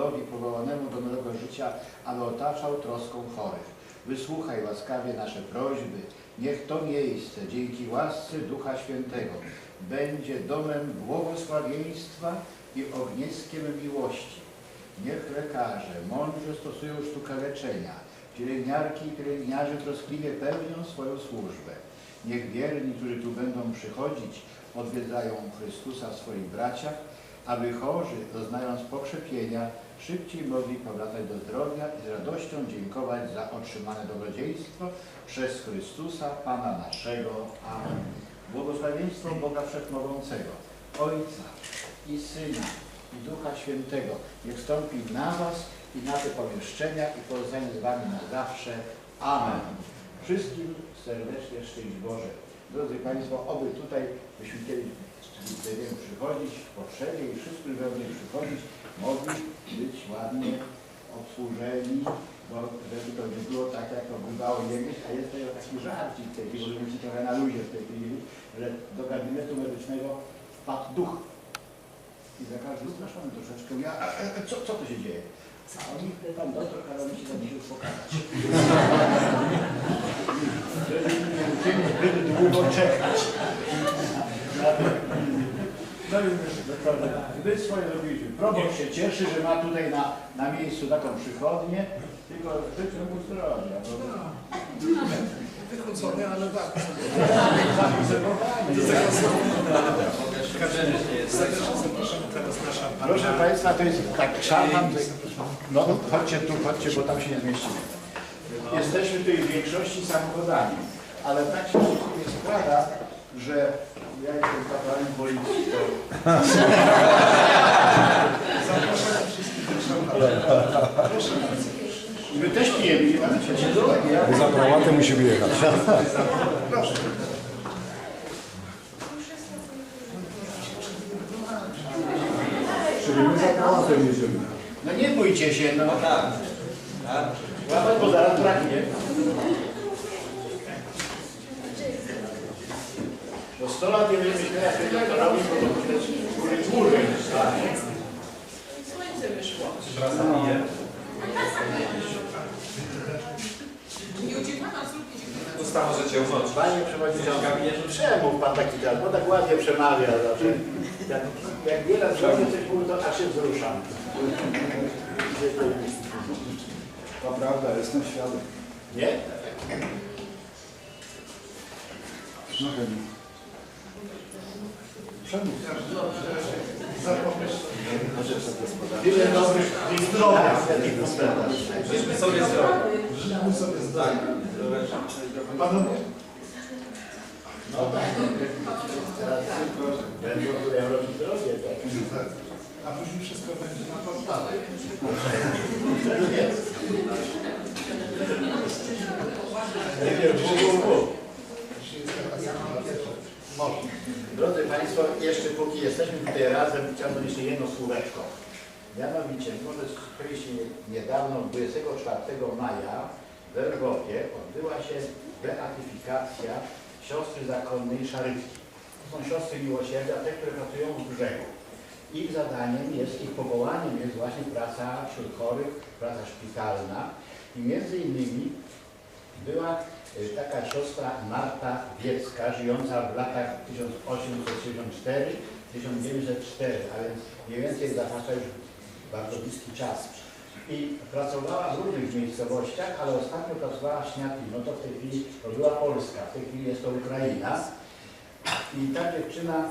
ludowi powołanemu do nowego życia, aby otaczał troską chorych. Wysłuchaj łaskawie nasze prośby. Niech to miejsce dzięki łasce Ducha Świętego będzie domem błogosławieństwa i ogniskiem miłości. Niech lekarze mądrze stosują sztukę leczenia, pielęgniarki i pielęgniarze troskliwie pełnią swoją służbę. Niech wierni, którzy tu będą przychodzić, odwiedzają Chrystusa w swoich braciach, aby chorzy, doznając pokrzepienia, szybciej mogli powracać do zdrowia i z radością dziękować za otrzymane dobrodziejstwo przez Chrystusa, Pana naszego. Amen. Błogosławieństwo Boga Wszechmogącego, Ojca i Syna i Ducha Świętego niech stąpi na Was i na te pomieszczenia i pozostanie z Wami na zawsze. Amen. Wszystkim serdecznie szczęść Boże. Drodzy Państwo, oby tutaj byśmy kiedyś będziemy przychodzić w potrzebie i wszyscy będą przychodzić, mogli być ładnie obsłużeni, bo żeby to nie było tak, jak to bywało niegdyś, a jest tutaj taki żarcik w tej chwili, żeby być trochę na luzie w tej chwili, że do gabinetu medycznego wpadł duch. I lekarz, zapraszamy troszeczkę. Ja, a, a, co, co to się dzieje? A oni, pan doktor kazał mi się za. Żeby nie musimy zbyt długo czekać. Doktorze, wy swoje robiliśmy. Proboszcz się cieszy, że ma tutaj na, na miejscu taką przychodnię, tylko życzę mu zdrowia. Wykłócony, ale tak. Proszę Państwa, to jest tak szarpan. No chodźcie tu, chodźcie, bo tam się nie zmieścimy. Jesteśmy tutaj w większości samochodami, ale tak się nie składa, że ja jestem kapitalnym policji. to- Zapraszamy wszystkich do. Proszę bardzo. My też pijemy, nie mamy ja. Za kramatę musimy jechać. Proszę. Czyli my za kramatę jedziemy. No nie bójcie się, no. Łapać, bo zaraz braknie. Bo 100 lat nie będziemy to robi, bo to widać góry góry. Słońce wyszło. Nie uciekłam, zróbcie się. Ustawa, że cię uchodź. Panie Przewodniczący, przemów Pan taki teatr, bo tak ładnie przemawia zawsze. Jak, jak wiele zrobię coś mówi, to aż się wzruszam. To prawda, jestem świadek. Nie? No chętnie. Przemów. Zapomnisz. Tyle dobrych i zdrowia. Żeśmy sobie zdrowi. Żyjmy sobie zdanie. Panowie, No tak. Teraz tylko będą tutaj robić drogie. Tak? a później wszystko będzie na portale. Nie wiem, bu, jesteśmy tutaj razem, chciałbym jeszcze jedno słóweczko. Mianowicie, może powiedzieć niedawno, 24 maja w Elgowie odbyła się beatyfikacja siostry zakonnej Szarycki. To są siostry miłosierdzia, te, które pracują w brzegu. Ich zadaniem jest, ich powołaniem jest właśnie praca wśród chorych, praca szpitalna. I między innymi była y, taka siostra Marta Wiecka, żyjąca w latach 1864 1904, ale mniej więcej zahacza już bardzo bliski czas. I pracowała w różnych miejscowościach, ale ostatnio pracowała w No to w tej chwili to była Polska, w tej chwili jest to Ukraina. I ta dziewczyna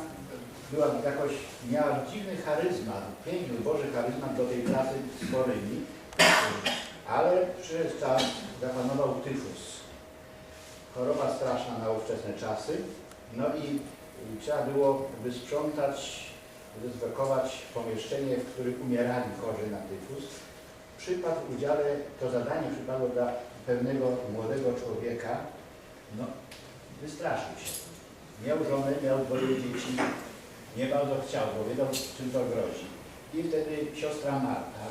była jakoś, miała dziwny charyzmat, piękny Boży charyzmat do tej pracy z chorymi, ale przez czas zapanował tyfus. Choroba straszna na ówczesne czasy. No i trzeba było wysprzątać, dezynfekować pomieszczenie, w którym umierali chorzy na tyfus. Przypadł w udziale, to zadanie przypadło dla pewnego młodego człowieka, no wystraszył się. Miał żonę, miał dwoje dzieci, nie bardzo chciał, bo wiedział, czym to grozi. I wtedy siostra Marta,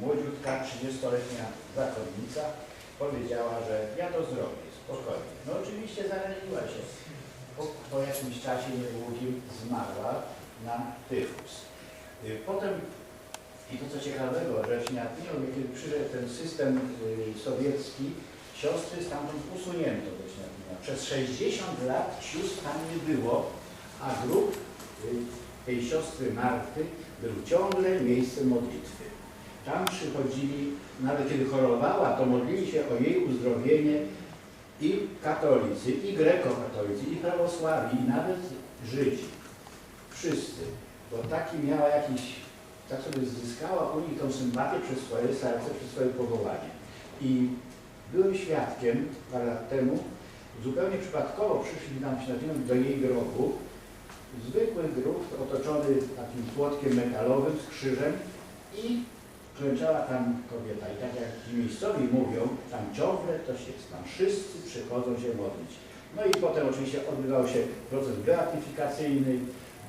młodziutka, 30-letnia zakonnica, powiedziała, że ja to zrobię, spokojnie. No oczywiście zaraziła się. Po, po jakimś czasie niedługim zmarła na tyfus. Y, Potem I to co ciekawego, że w Śniadinowie, kiedy przyszedł ten system y, sowiecki, siostry stamtąd usunięto do Śniadina. Przez 60 lat sióstr tam nie było, a grób y, tej siostry Marty był ciągle miejscem modlitwy. Tam przychodzili, nawet kiedy chorowała, to modlili się o jej uzdrowienie i katolicy, i grekokatolicy, i prawosławi, i nawet Żydzi. Wszyscy. Bo taki miała jakiś, tak sobie zyskała u nich tą sympatię przez swoje serce, przez swoje powołanie. I byłem świadkiem parę lat temu, zupełnie przypadkowo przyszli nam świadkiem do jej grobu, zwykły grób otoczony takim płotkiem metalowym z krzyżem i klęczała tam kobieta. I tak jak ci miejscowi mówią, tam ciągle ktoś jest, tam wszyscy przychodzą się modlić. No i potem oczywiście odbywał się proces beatyfikacyjny,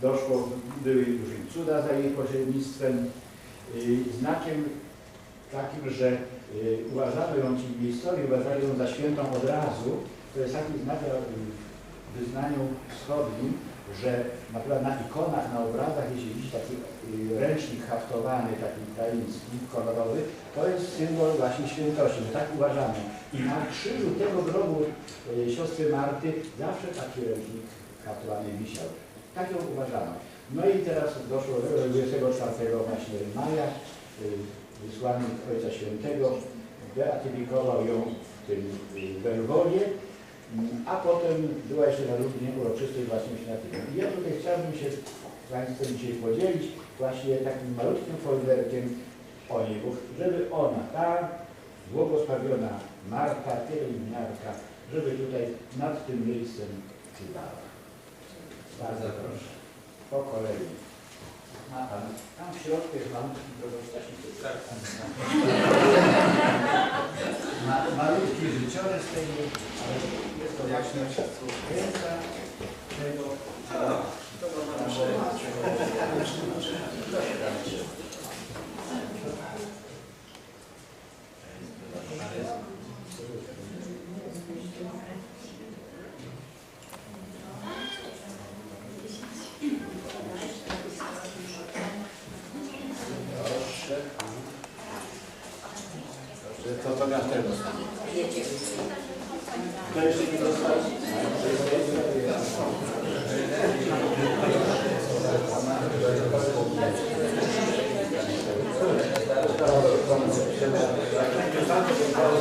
doszło, były już cuda za jej pośrednictwem. Yy, Znakiem takim, że yy, uważano ją ci miejscowi, uważali ją za świętą od razu, to jest taki znak w wyznaniu wschodnim, że na przykład na ikonach, na obrazach, jeśli widzisz taki y, ręcznik haftowany, taki ukraiński, kolorowy, to jest symbol właśnie świętości, że tak uważano. I na krzyżu tego grobu y, siostry Marty zawsze taki ręcznik haftowany wisiał. Tak ją uważano. No i teraz doszło do 24 właśnie maja, y, wysłannik Ojca Świętego beatyfikował ją w tym Belwonie, a potem była jeszcze na równie uroczystej właśnie śniadaniu. I ja tutaj chciałbym się z Państwem dzisiaj podzielić właśnie takim malutkim folderkiem o niej, bo żeby ona, ta błogosławiona Marta, pielęgniarka, żeby tutaj nad tym miejscem czuwała. Bardzo proszę. Po kolei. Tam w środku jest malutki proboszczaśnik. Tak. Ma, malutki życiorys tej, ale jest to właśnie ręka To jeszcze nie dostał? Dobrze,